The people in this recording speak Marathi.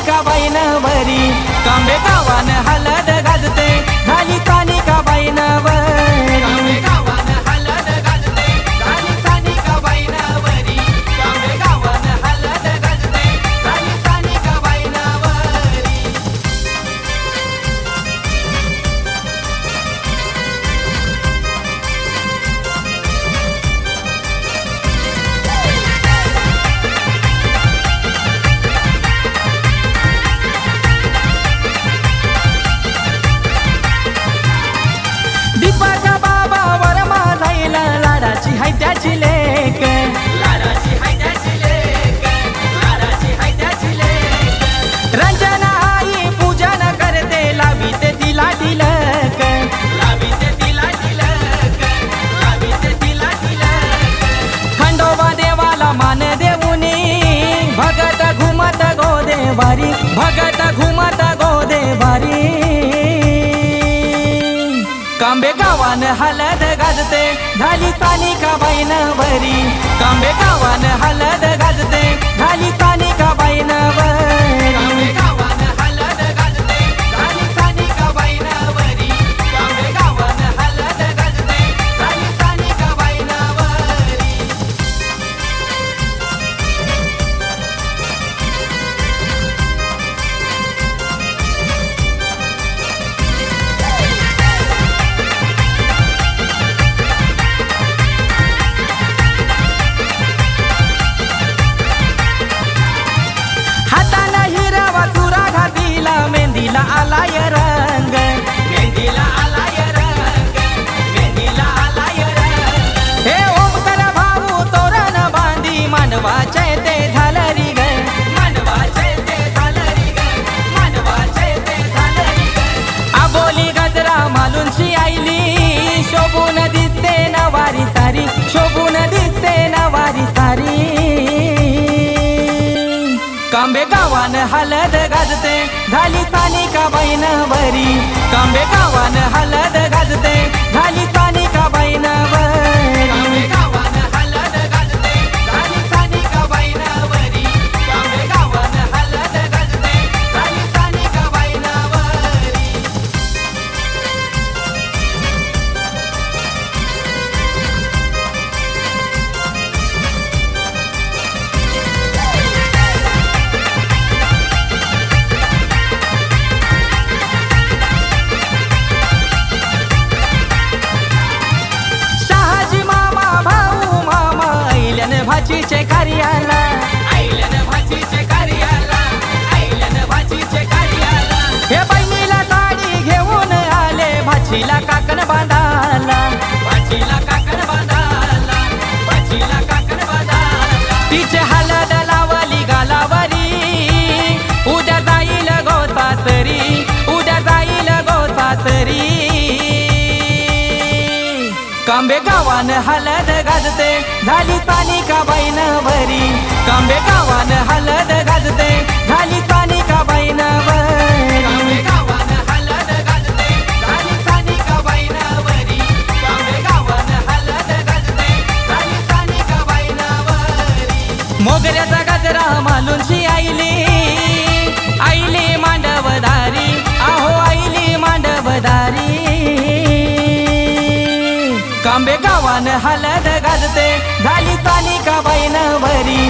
का हलद गाजते झाली कांबे गावान लाडाची हाय त्याची लेक लाडाची हाय त्याची लेक लाडाची हाय त्याची लेक रंजना आई पूजन करते लाविते तिला तिलक लाविते तिला तिलक लाविते तिला तिलक खंडोबा देवाला मान देऊनी. भगत घुमत गोदे बारी भगत घुमत गोदे बारी कांबे गावान हलद गाजते. झाली सानिका बाईन बरी? कांबे गावान हलद गाजते. झाली सानिका झाली सानिका बाईन बरी कांबे गावान हल भाचीचे कार्याला. ऐलन भाचीचे कार्याला ऐलन भाचीचे कार्याला. हे बहिणीला साडी घेऊन आले भाचीला काकण बांधाला भाचीला काकण बांधाला भाचीला काकण बांधाला तिचे कांबे गावान हलद गाजते. झाली सानिका का बाईन भरी कांबे गावान हलद गाजते. झाली सानिका का बाईन मोगऱ्याचा गजरा मालूनशी आईली आईली झाली भरी